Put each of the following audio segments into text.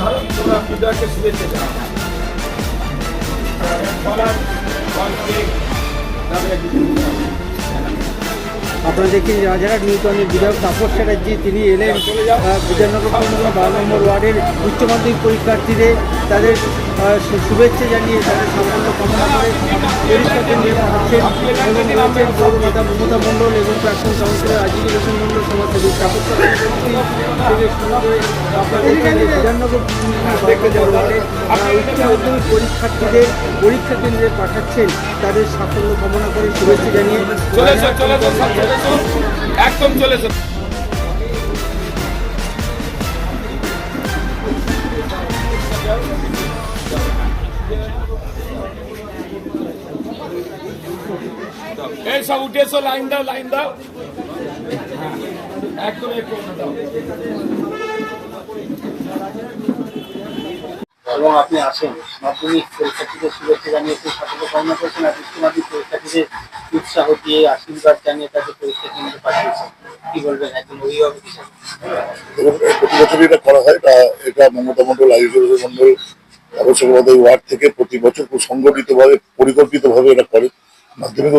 ধরো তোমরা বিজয়কে শুভেচ্ছা জানাব তাদের আপনারা দেখছেন রাজারহাট নিউটনের বিধায়ক তাপস চ্যাটার্জি। তিনি এলেন বিধাননগর পৌরসভা বারো নম্বর ওয়ার্ডের উচ্চ মাধ্যমিক পরীক্ষার্থীদের তাদের শুভেচ্ছা জানিয়ে তাদের সাফল্য কামনা করে পরীক্ষা কেন্দ্রে পাঠাচ্ছেন এবং রয়েছেন গৌরমাতা মমতা মণ্ডল এবং প্রাক্তন কাউন্সিলর আজিজুল হোসেন মণ্ডল সমাজসেবী তাপস থেকে শুরু করে বিধাননগর ওয়ার্ডের উচ্চ মাধ্যমিক পরীক্ষার্থীদের পরীক্ষা কেন্দ্রে পাঠাচ্ছেন তাদের সাফল্য কামনা করে শুভেচ্ছা জানিয়ে একদম চলে এসো এই সব উঠে লাইন দাও লাইন দাও। একদম একটু দাও। এবং আপনি আসেন। মাধ্যমিক পরীক্ষার্থীদের শুভেচ্ছা জানিয়ে একটু সাফল্য কামনা করেছেন আর উচ্চ মাধ্যমিক পরীক্ষার্থীদের উৎসাহ দিয়ে আশীর্বাদ জানিয়ে তাকে পরীক্ষা কেন্দ্রে পাঠিয়েছেন। কি বলবেন একজন অভিভাবক হিসেবে? প্রতি এটা করা হয়। এটা এটা মমতা মন্ডল আয়ুষ মন্ডল ওয়ার্ড থেকে প্রতি বছর খুব সংগঠিতভাবে, পরিকল্পিতভাবে এটা করে। মাধ্যমিক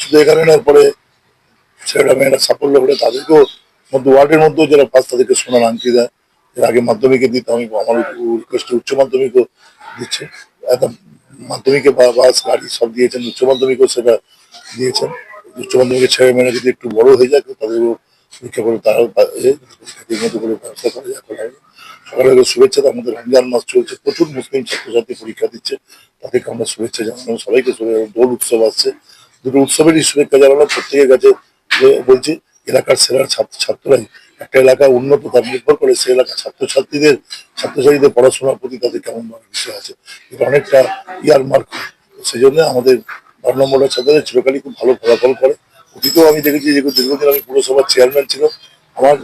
শুধু এখানে না পরে ছেলেরা, মেয়েরা সাফল্য করে তাদেরকেও মধ্যে ওয়ার্ডের মধ্যেও যারা পাঁচ তাদেরকে সোনার আংটি দেয়। এর আগে মাধ্যমিকে দিতে, আমি আমার রিকোয়েস্টে উচ্চ মাধ্যমিকও দিচ্ছে। মাধ্যমিকে বাস গাড়ি সব দিয়েছেন, উচ্চ মাধ্যমিকও সেটা দিয়েছেন। উচ্চ মাধ্যমিকের ছেলে মেয়েরা যদি একটু বড় হয়ে যায়, তাদেরও পরীক্ষা করে তারাও মতো করে ব্যবস্থা করা যায় হবে। সকালে শুভেচ্ছা, তো আমাদের রমজান মাস চলছে, প্রচুর মুসলিম ছাত্রছাত্রী পরীক্ষা দিচ্ছে। তাদেরকে আমরা শুভেচ্ছা জানানো সবাইকে দোল উৎসব আসছে। দুটো উৎসবেরই শুভেচ্ছা জানানো প্রত্যেকের কাছে বলছি, এলাকার সেরার ছাত্র ছাত্ররাই একটা এলাকা উন্নত, তার নির্ভর করে সে এলাকার ছাত্রছাত্রীদের ছাত্রছাত্রীদের পড়াশোনার প্রতি তাদের কেমন ভাবে বিষয় আছে। এটা অনেকটা ইয়ার মার্ক সেই জন্য আমাদের বারো ছাত্রদের চিরকালই খুব ভালো ফলাফল করে। অতীতেও আমি দেখেছি যে দীর্ঘদিন আমি পুরসভার চেয়ারম্যান ছিল। আমার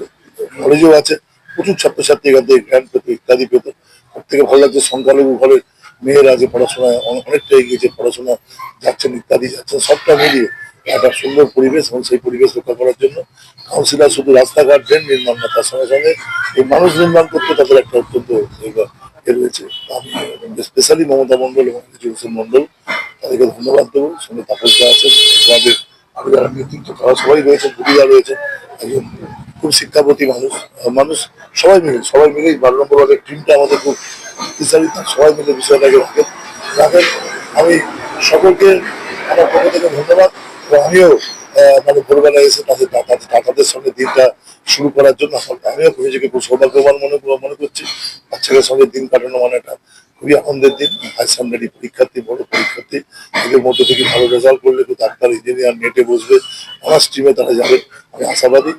নলেজও আছে। প্রচুর ছাত্রছাত্রী এখান থেকে গ্র্যান্ড পেত, ইত্যাদি পেত। সব থেকে ভালো লাগছে সংখ্যালঘু ঘরের মেয়েরা যে পড়াশোনায় অনে- অনেকটা এগিয়েছে পড়াশোনা যাচ্ছেন, ইত্যাদি যাচ্ছেন, সবটা মিলিয়ে একটা সুন্দর পরিবেশ এবং সেই পরিবেশ রক্ষা করার জন্য কাউন্সিলর শুধু রাস্তাঘাট ড্রেন নির্মাণ না তার সঙ্গে সঙ্গে এই মানুষ নির্মাণ করতে তাদের একটা অত্যন্ত রয়েছে। আমি স্পেশালি মমতা মন্ডল এবং হোসেন মন্ডল তাদেরকে ধন্যবাদ দেবো। সঙ্গে তাপসদা আছেন ওনাদের আরও যারা নেতৃত্ব তারা সবাই রয়েছেন ভূমিকা রয়েছেন, একজন খুব শিক্ষাপতি মানুষ মানুষ। সবাই মিলে সবাই মিলে বারো নম্বর ওয়ার্ডের টিমটা আমাদের খুব স্পেশালি সবাই মিলে বিষয়টাকে রাখেন। রাখেন। আমি সকলকে আমার পক্ষ থেকে ধন্যবাদ। আমিও মানে ভোরবেলা এসে তাদের দাদাদের সঙ্গে দিনটা শুরু করার জন্য আমিও নিজেকে খুব সৌভাগ্যবান মনে মনে করছি। বাচ্চাদের সঙ্গে দিন কাটানো মানে একটা খুবই আনন্দের দিন। হাই সেকেন্ডারি পরীক্ষার্থী, বড় পরীক্ষার্থী। এদের মধ্যে থেকে ভালো রেজাল্ট করলে তো ডাক্তার ইঞ্জিনিয়ার নেটে বসবে। আমার স্ট্রিমে তারা যাবে। আমি আশাবাদী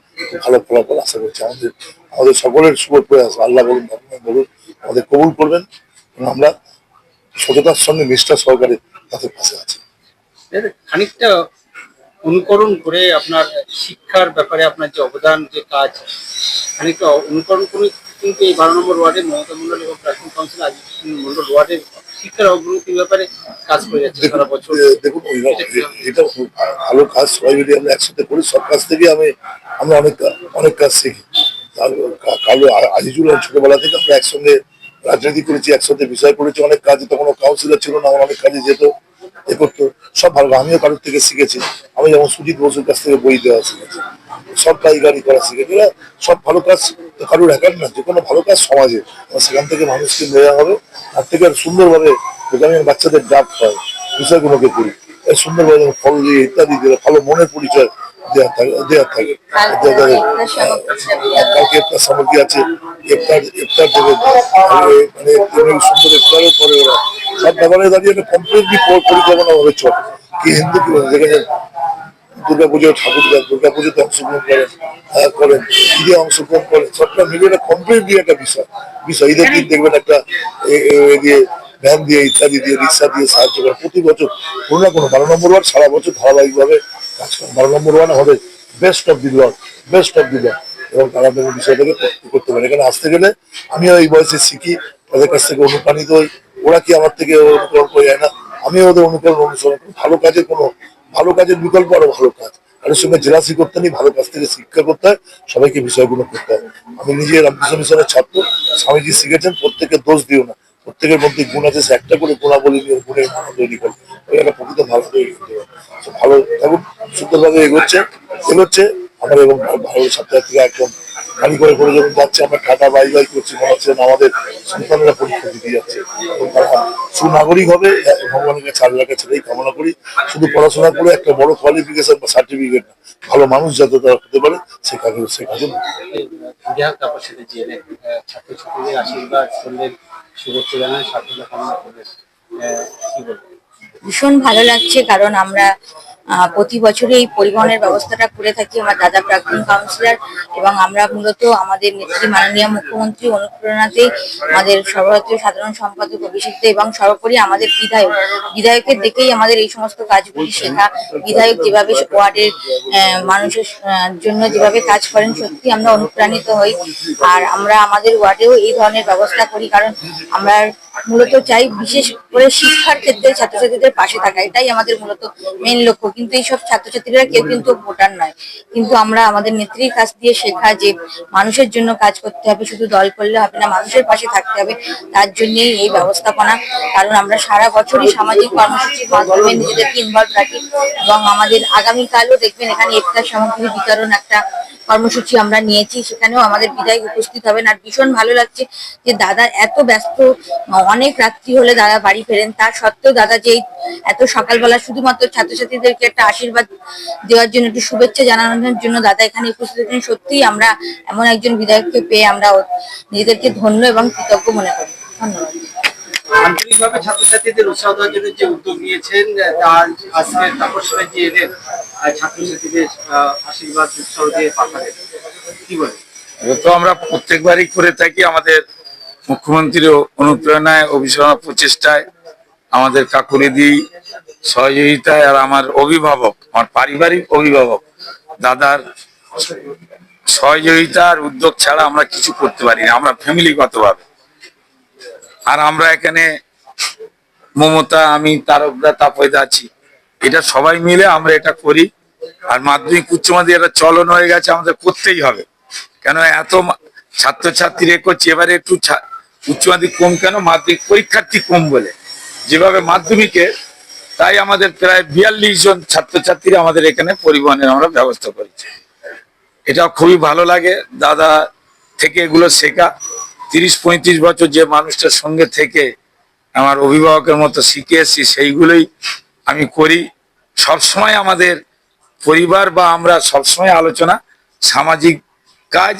ভালো ফলাফল আশা করছি। আমাদের আমাদের সকলের শুভ প্রয়াস। আল্লাহ বলুন বলুন, আমাদের কবুল করবেন। আমরা সততার সঙ্গে নিষ্ঠা সহকারে তাদের পাশে আছি। খানিকটা অনুকরণ করে আপনার শিক্ষার ব্যাপারে আপনার যে অবদান যে কাজ খানিকটা অনুকরণ করে কিন্তু এই বারো নম্বর ওয়ার্ডে মমতা মন্ডল এবং প্রাক্তন কাউন্সিলর আজিজ মন্ডল ওয়ার্ডের শিক্ষার অগ্রগতির ব্যাপারে কাজ করে যাচ্ছে সারা বছর। দেখুন, এটা ভালো কাজ সবাই মিলে আমরা একসাথে করি। সব কাজ থেকে আমি আমরা অনেক অনেক কাজ শিখি। কালো আজিজুল ছোটবেলা থেকে আমরা একসঙ্গে রাজনীতি করেছি একসাথে বিষয় করেছি অনেক কাজে তখন কাউন্সিলর ছিল না আমার অনেক কাজে যেত এ করতো। সব ভালো আমিও কারোর থেকে শিখেছি। আমি যেমন সুজিত বসুর কাছ থেকে বই দেওয়া শিখেছি। সব গাড়ি করা শিখেছি। সব ভালো কাজ কারোর একার না যে কোনো ভালো কাজ সমাজে। সেখান থেকে মানুষকে নেওয়া হবে। তার থেকে আর সুন্দরভাবে প্রোগ্রামিং বাচ্চাদের ডাক হয় বিষয়গুলোকে করি সুন্দরভাবে ফল দিয়ে ইত্যাদি দিয়ে ভালো মনের পরিচয় দেওয়া থাকে দেওয়া থাকে। কালকে একটা সামগ্রী আছে ইফতার ইফতার দেবে। মানে সুন্দর ইফতারও করে ওরা। সব ব্যাপারে দাঁড়িয়ে একটা কমপ্লিটলি পরিকল্পনা ভাবে চলে। কি হিন্দু যেখানে দুর্গা পুজো ঠাকুর দেন দুর্গা পুজোতে অংশগ্রহণ করেন করেন, ঈদে অংশগ্রহণ করেন। সবটা মিলিয়ে একটা কমপ্লিটলি একটা বিষয়। বিষয়, ঈদের দিন দেখবেন একটা দিয়ে ভ্যান দিয়ে, ইত্যাদি দিয়ে, রিক্সা দিয়ে সাহায্য করে। প্রতি বছর, কোনো না কোনো, বারো নম্বর ওয়ার্ড সারা বছর ধারাবাহিকভাবে কাজ করে। বারো নম্বর ওয়ার্ড আমাদের best of the lord best of the lord এবং তারা যেন বিষয়টাকে করতে পারে। এখানে আসতে গেলে আমিও এই বয়সে শিখি, তাদের কাছ থেকে অনুপ্রাণিত হই। ওরা কি আমার থেকে অনুকরণ করে যায় না? আমিও ওদের অনুকরণ অনুসরণ ভালো কাজের কোনো ভালো কাজের বিকল্প আরও ভালো কাজ। কারোর সঙ্গে জেলাসি করতে নেই, ভালো কাজ থেকে শিক্ষা করতে হয়, সবাইকে বিষয়গুলো করতে হয়। আমি নিজে রামকৃষ্ণ মিশনের ছাত্র, স্বামীজি শিখেছেন, প্রত্যেকের দোষ দিও না। প্রত্যেকের মধ্যে গুণ আছে, সে একটা করে গুণাবলী নিয়ে গুণের তৈরি করে। ওই একটা প্রকৃত ভালো তৈরি করতে ভালো থাকুন সুন্দরভাবে এগোচ্ছে এগোচ্ছে, আমার এবং ভালো ছাত্রছাত্রীরা একদম গাড়ি করে করে যখন যাচ্ছে আমরা টাটা বাই বাই করছি। মনে হচ্ছে আমাদের সন্তানেরা পরীক্ষা দিতে যাচ্ছে। তারা সুনাগরিক হবে ভগবানের কাছে আল্লাহর কাছে এটাই কামনা করি। শুধু পড়াশোনা করে একটা বড় কোয়ালিফিকেশন বা সার্টিফিকেট না ভালো মানুষ যাতে তারা হতে পারে সে কাজে সে কাজে ছাত্রছাত্রীদের আশীর্বাদ করলেন শুভেচ্ছা জানান সাফল্য কামনা করলেন আহ, কি বলবেন ভীষণ ভালো লাগছে কারণ আমরা প্রতি বছরই এই পরিবহনের ব্যবস্থাটা করে থাকি আমার দাদা প্রাক্তন কাউন্সিলর এবং আমরা মূলত আমাদের নেত্রী মাননীয় মুখ্যমন্ত্রী অনুপ্রেরণাতে আমাদের সর্বভারতীয় সাধারণ সম্পাদক অভিষিক্ত এবং সর্বোপরি আমাদের বিধায়ক। বিধায়কের দেখেই আমাদের এই সমস্ত কাজগুলি শেখা। বিধায়ক যেভাবে ওয়ার্ডের মানুষের জন্য যেভাবে কাজ করেন সত্যি আমরা অনুপ্রাণিত হই। আর আমরা আমাদের ওয়ার্ডেও এই ধরনের ব্যবস্থা করি কারণ আমরা মূলত চাই বিশেষ করে শিক্ষার ক্ষেত্রে ছাত্রছাত্রীদের পাশে থাকা। এটাই আমাদের মূলত মেন লক্ষ্য। কিন্তু এইসব ছাত্রছাত্রীরা কেউ কিন্তু ভোটার নয়। কিন্তু আমরা আমাদের নেত্রীর কাছ দিয়ে শেখা যে মানুষের জন্য কাজ করতে হবে, শুধু দল করলে হবে না, মানুষের পাশে থাকতে হবে, তার জন্যই এই ব্যবস্থাপনা। কারণ আমরা সারা বছরই সামাজিক কর্মসূচির মাধ্যমে নিজেদেরকে ইনভলভ রাখি এবং আমাদের আগামীকালও দেখবেন এখানে ইফতার সামগ্রী বিতরণ, একটা কর্মসূচি আমরা নিয়েছি, সেখানেও আমাদের বিধায়ক উপস্থিত হবেন। আর ভীষণ ভালো লাগছে যে দাদা এত ব্যস্ত, অনেক রাত্রি হলে দাদা বাড়ি ফেরেন। তার সত্ত্বেও দাদা যে এত সকালবেলা শুধুমাত্র ছাত্রছাত্রীদেরকে একটা আশীর্বাদ দেওয়ার জন্য, একটু শুভেচ্ছা জানানোর জন্য দাদা এখানে উপস্থিত আছেন সত্যিই আমরা এমন একজন বিধায়ককে পেয়ে আমরা নিজেদেরকে ধন্য এবং কৃতজ্ঞ মনে করি। ধন্যবাদ। আন্তরিকভাবে ছাত্রছাত্রীদের উৎসাহ দেওয়ার জন্য যে উদ্যোগ নিয়েছেন তার আজকে তাপস্বরে যে এলেন ছাত্রছাত্রীদের আশীর্বাদ উৎসাহ দিয়ে পাঠালেন। কি বলেন? তো আমরা প্রত্যেকবারই করে থাকি আমাদের মুখ্যমন্ত্রীর অনুপ্রেরণায় অভিষেক প্রচেষ্টায়, আমাদের কাকুরিদি সহযোগিতায়, আর আমার অভিভাবক, আমার পারিবারিক অভিভাবক দাদার সহযোগিতা আর উদ্যোগ ছাড়া আমরা কিছু করতে পারি না আমরা ফ্যামিলিগতভাবে আর আমরা এখানে মমতা, আমি, তারকদা, তাপয়দা আছি। এটা সবাই মিলে আমরা এটা করি। আর মাধ্যমিক, উচ্চ মাধ্যমিক এটা চলন হয়ে গেছে, আমাদের করতেই হবে। কেন এত ছাত্রছাত্রী এ করছে, এবারে একটু উচ্চ মাধ্যমিক কম কেন? মাধ্যমিক পরীক্ষার্থী কম বলে। যেভাবে মাধ্যমিকে, তাই আমাদের প্রায় বিয়াল্লিশ জন ছাত্রছাত্রী আমাদের এখানে পরিবহনের আমরা ব্যবস্থা করেছি। এটা খুবই ভালো লাগে। দাদা থেকে এগুলো শেখা। তিরিশ, পঁয়ত্রিশ বছর যে মানুষটার সঙ্গে থেকে আমার অভিভাবকের মতো শিখে এসেছি, সেইগুলোই আমি করি। সবসময় আমাদের পরিবার বা আমরা সবসময় আলোচনা, সামাজিক কাজ,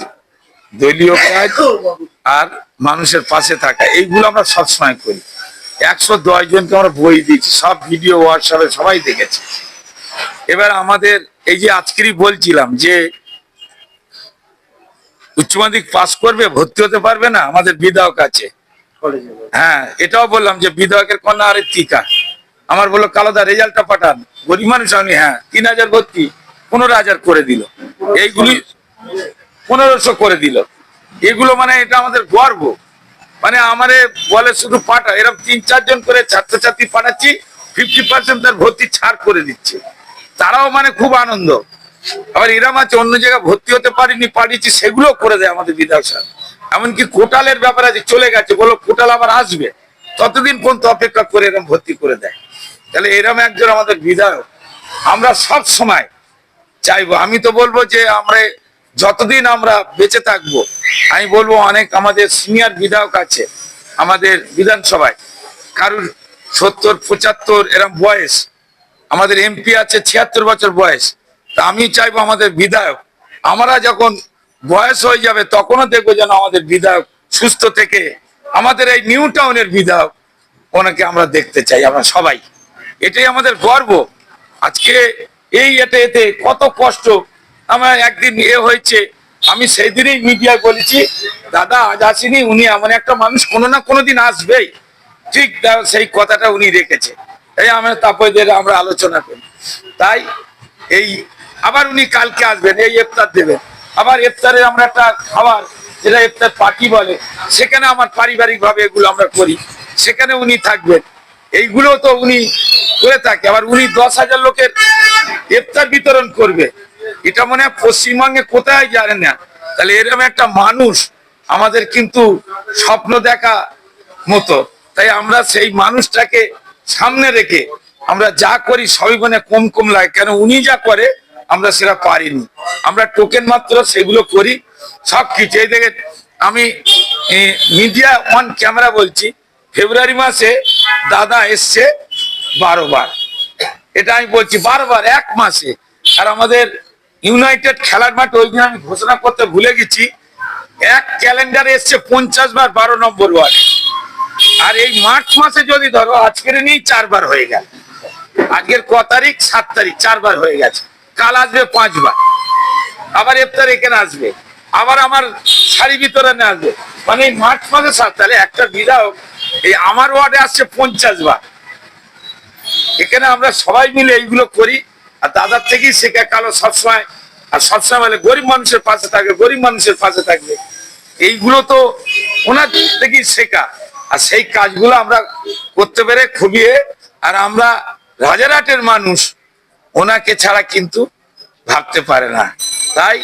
দলীয় কাজ আর মানুষের পাশে থাকা, এইগুলো আমরা সবসময় করি। একশো দশ জনকে আমরা বই দিয়েছি, সব ভিডিও হোয়াটসঅ্যাপে সবাই দেখেছে। এবার আমাদের, এই যে আজকেরই বলছিলাম যে উচ্চ মাধ্যমিক পাস করবে ভর্তি হতে পারবে না আমাদের বিধায়ক আছে। হ্যাঁ এটাও বললাম যে বিধায়কের কন্যা আরে টিকা। আমার বলল কালোদা রেজাল্টটা পাঠান। গরিব মানুষ আমি হ্যাঁ তিন হাজার ভর্তি পনেরো হাজার করে দিল। এইগুলি পনেরোশো করে দিল। এগুলো মানে এটা আমাদের গর্ব। মানে আমারে বলে শুধু পাঠা এরকম তিন চারজন করে ছাত্রছাত্রী পাঠাচ্ছি ফিফটি পার্সেন্ট তার ভর্তি ছাড় করে দিচ্ছে। তারাও মানে খুব আনন্দ। আবার এরম আছে অন্য জায়গায় ভর্তি হতে পারিনি, পারিয়েছি, সেগুলো করে দেয় আমাদের স্যার এমনকি কোটালের ব্যাপারে আছে চলে গেছে, বলো কোটাল আবার আসবে। ততদিন পর্যন্ত অপেক্ষা করে এরকম ভর্তি করে দেয়। তাহলে এরম একজন আমাদের বিধায়ক, আমরা সব সময় চাইব। আমি তো বলব যে আমরা যতদিন আমরা বেঁচে থাকব, আমি বলব অনেক আমাদের সিনিয়র বিধায়ক আছে আমাদের বিধানসভায়। কারুর সত্তর, পঁচাত্তর এরম বয়স, আমাদের এমপি আছে ছিয়াত্তর বছর বয়স। আমি চাইব আমাদের বিধায়ক। আমরা যখন বয়স হয়ে যাবে, তখনও দেখব যেন আমাদের বিধায়ক সুস্থ থেকে, আমাদের এই নিউ টাউনের বিধায়ক ওনাকে আমরা দেখতে চাই, আমরা সবাই। এটাই আমাদের গর্ব। আজকে এই এতে এতে কত কষ্ট। আমার একদিন এ হয়েছে, আমি সেই দিনেই মিডিয়ায় বলেছি, দাদা, আজ আসেনি, উনি এমন একটা মানুষ, কোনো না কোনো দিন আসবেই। ঠিক সেই কথাটা উনি রেখেছে। এই আমরা তাপয়দের আমরা আলোচনা করি। তাই এই আবার উনি কালকে আসবেন, এই ইফতার দেবেন। আবার ইফতারে আমরা একটা খাবার, যেটা ইফতার পার্টি বলে, সেখানে আমার পারিবারিক ভাবে এগুলো আমরা করি। সেখানে উনি থাকবেন। এইগুলো তো উনি করে থাকে। আবার উনি দশ হাজার লোকের ইফতার বিতরণ করবে। এটা মনে হয় পশ্চিমবঙ্গে কোথায় জানে না। তাহলে এরকম একটা মানুষ আমাদের কিন্তু স্বপ্ন দেখা মতো। তাই আমরা সেই মানুষটাকে সামনে রেখে আমরা যা করি সবই মানে কম কম লাগে। কেন উনি যা করে আমরা সেটা পারিনি। আমরা টোকেন মাত্র সেগুলো করি, সব কিছু। এই দেখে আমি মিডিয়া অন ক্যামেরা বলছি ফেব্রুয়ারি মাসে দাদা এসছে বারোবার এটা আমি বলছি বারবার এক মাসে। আর আমাদের ইউনাইটেড খেলার মাঠ ওই আমি ঘোষণা করতে ভুলে গেছি, এক ক্যালেন্ডারে এসছে পঞ্চাশ বার বারো নম্বর ওয়ার্ড আর এই মার্চ মাসে যদি ধরো, আজকের নিয়েই চারবার হয়ে গেল। আজকের ক তারিখ? সাত তারিখ, চারবার হয়ে গেছে। কাল আসবে পাঁচবার। আবার ইফতার এখানে আসবে। আবার আমার শাড়ি বিতরণে আসবে। মানে মার্চ মাসে সাত, তাহলে একটা বিধায়ক এই আমার ওয়ার্ডে আসছে পঞ্চাশ বার। এখানে আমরা সবাই মিলে এইগুলো করি। আর দাদার থেকেই শেখা কালো সবসময়। আর সবসময় বলে গরিব মানুষের পাশে থাকবে গরিব মানুষের পাশে থাকবে। এইগুলো তো ওনার থেকেই শেখা। আর সেই কাজগুলো আমরা করতে পেরে খুবই। আর আমরা রাজারহাটের মানুষ। ওনাকে ছাড়া কিন্তু ভাবতে পারে না। তাই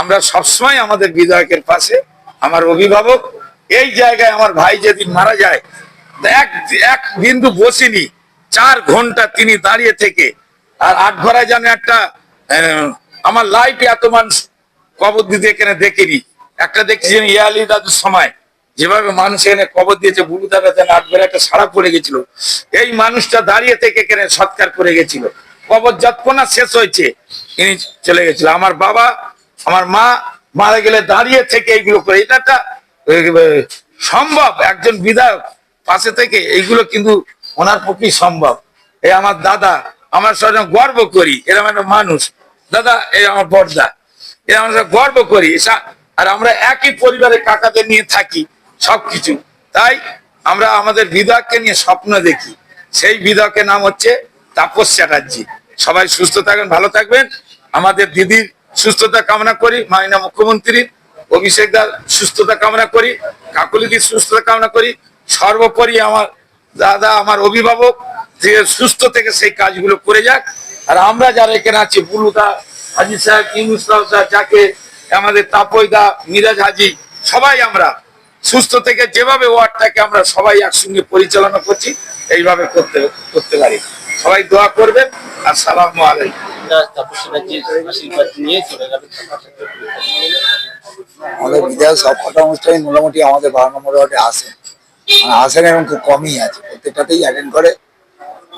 আমরা সবসময় আমাদের বিধায়কের পাশে, আমার অভিভাবক, এই জায়গায় আমার ভাই যেদিন মারা যায়, এক এক বিন্দু বসিনি, চার ঘণ্টা তিনি দাঁড়িয়ে থেকে। আর আট ঘরায় যেন একটা আমার লাইফে এত মানুষ কবর দিতে এখানে দেখিনি। একটা দেখছি ইয়ালি দাদুর সময়, যেভাবে মানুষ এখানে কবর দিয়েছে বুলু দাদা যেন আট ঘরে একটা সারা পড়ে গেছিল। এই মানুষটা দাঁড়িয়ে থেকে এখানে সৎকার করে গেছিল। কবর যতক্ষণ শেষ হয়েছে। তিনি চলে গেছিল। আমার বাবা, আমার মা মারা গেলে দাঁড়িয়ে থেকে এইগুলো করে। এটা একটা সম্ভব। একজন বিধায়ক পাশে থেকে এইগুলো কিন্তু ওনার পক্ষে সম্ভব। এই আমার দাদা, আমার সঙ্গে গর্ব করি। এরকম একটা মানুষ। দাদা এই আমার বর্দা এ, আমরা গর্ব করি। আর আমরা একই পরিবারের কাকাদের নিয়ে থাকি সবকিছু। তাই আমরা আমাদের বিধায়ককে নিয়ে স্বপ্ন দেখি। সেই বিধায়কের নাম হচ্ছে তাপস চ্যাটার্জি সবাই সুস্থ থাকবেন, ভালো থাকবেন। আমাদের দিদির সুস্থতা কামনা করি মাইনা মুখ্যমন্ত্রীর অভিষেক দার সুস্থতা কামনা করি, কাকুলিদির সুস্থতা কামনা করি। সর্বোপরি আমার দাদা, আমার অভিভাবক, যে সুস্থ থেকে সেই কাজগুলো করে যাক। আর আমরা যারা এখানে আছি বুলুদা হাজি সাহেব ইউনুস সাহেব, যাকে আমাদের তাপয়দা মিরাজ হাজি, সবাই আমরা সুস্থ থেকে যেভাবে ওয়ার্ডটাকে আমরা সবাই একসঙ্গে পরিচালনা করছি, এইভাবে করতে করতে পারি। সবাই দোয়া করবেন। আর সালাম আমাদের বিধায়ক সবকটা অনুষ্ঠানে মোটামুটি আমাদের বারো নম্বর ওয়ার্ডে আসেন। মানে আসেন এবং খুব কমই আছে, প্রত্যেকটাতেই অ্যাটেন্ড করে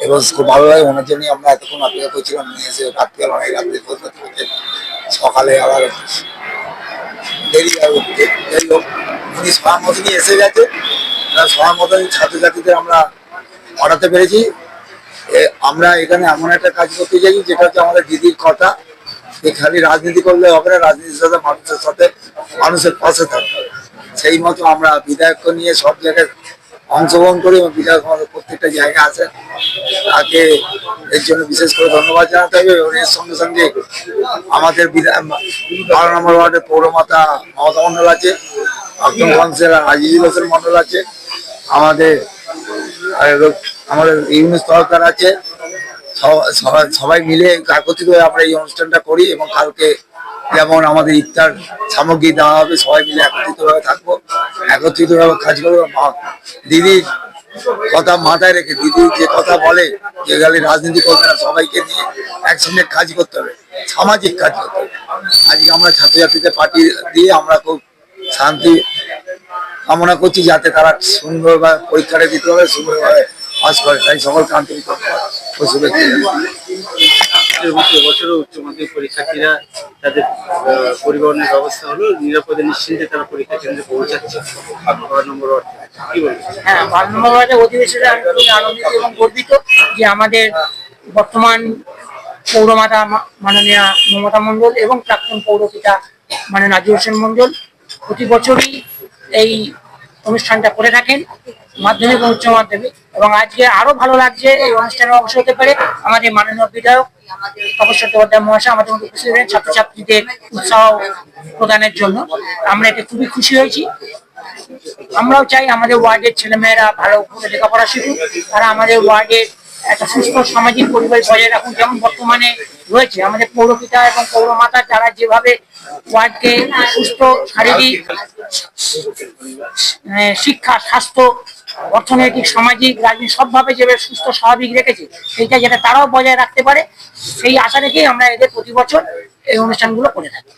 এবং খুব ভালো লাগে, ওনার জন্যই আমরা এতক্ষণ অপেক্ষা করছিলাম, নিয়ে এসে রাত্রিবেলা অনেক রাত্রে সকালে আবার দেরি যাই হোক। উনি সময় মতনই এসে গেছে। সময় মতনই ছাত্রছাত্রীদের আমরা পড়াতে পেরেছি। আমরা এখানে এমন একটা কাজ করতে চাই, যেটা হচ্ছে আমাদের দিদির কথা। খালি রাজনীতি করলে হবে না, রাজনীতির সাথে মানুষের সাথে মানুষের পাশে থাকবে সেই মতো আমরা বিধায়ককে নিয়ে সব জায়গায় অংশগ্রহণ করি এবং বিধায়ক আমাদের প্রত্যেকটা জায়গায় আসেন তাকে এর জন্য বিশেষ করে ধন্যবাদ জানাতে হবে এবং এর সঙ্গে সঙ্গে আমাদের বারো নম্বর ওয়ার্ডের পৌরমাতা মমতা মন্ডল আছে প্রাক্তন কাউন্সিলর আজিজুল হোসেন মন্ডল আছে। আমাদের আমাদের ইউনিস সরকার আছে। সবাই মিলে একত্রিত হয়ে আমরা এই অনুষ্ঠানটা করি এবং কালকে যেমন আমাদের ইফতার সামগ্রী দেওয়া হবে, সবাই মিলে একত্রিত ভাবে থাকব। একত্রিত ভাবে কাজ করব। দিদির কথা মাথায় রেখে, দিদি যে কথা বলে যে গেলে রাজনীতি করবে না, সবাইকে নিয়ে একসঙ্গে কাজ করতে হবে, সামাজিক কাজ করতে হবে। আজকে আমরা ছাত্রছাত্রীদের পার্টি দিয়ে আমরা খুব শান্তি কামনা করছি যাতে তারা সুন্দরভাবে পরীক্ষাটা দিতে হবে সুন্দরভাবে পাস করে। তাই সকলকে আন্তরিক ধন্যবাদ ও বছর উচ্চ মাধ্যমিক পরীক্ষার্থীরা তাদের পরিবহনের ব্যবস্থা হলো নিরাপদে নিশ্চিন্তে তারা পরীক্ষা কেন্দ্রে পৌঁছাচ্ছে। বারো নম্বর ওয়ার্ড কি বলবেন হ্যাঁ বারো নম্বর ওয়ার্ডের অধিবেশনে আমি খুবই আনন্দিত এবং গর্বিত যে আমাদের বর্তমান পৌরমাতা মা- মাননীয়া মমতা মণ্ডল এবং প্রাক্তন পৌরপিতা মানে নাজির হোসেন মণ্ডল প্রতি বছরই এই অনুষ্ঠানটা করে থাকেন, মাধ্যমিক এবং উচ্চ মাধ্যমিক। এবং আজকে আরও ভালো লাগছে, এই অনুষ্ঠানে অংশ হতে পারে আমাদের মাননীয় বিধায়ক মহাশয় আমাদের ছাত্রছাত্রীদের উৎসাহ প্রদানের জন্য আমরা খুবই খুশি হয়েছি। আমরাও চাই আমাদের ওয়ার্ডের ছেলেমেয়েরা ভালো লেখাপড়া শিখুক। তারা আমাদের ওয়ার্ডের একটা সুস্থ সামাজিক পরিবেশ বজায় রাখুন। যেমন বর্তমানে রয়েছে আমাদের পৌরপিতা এবং পৌরমাতা, যারা যেভাবে ওয়ার্ডকে সুস্থ শারীরিক শিক্ষা, স্বাস্থ্য, অর্থনৈতিক, সামাজিক রাজনীতি সবভাবে যেভাবে সুস্থ, স্বাভাবিক রেখেছে, সেইটা যেটা তারাও বজায় রাখতে পারে, সেই আশা রেখেই আমরা এদের প্রতি বছর এই অনুষ্ঠানগুলো করে থাকি।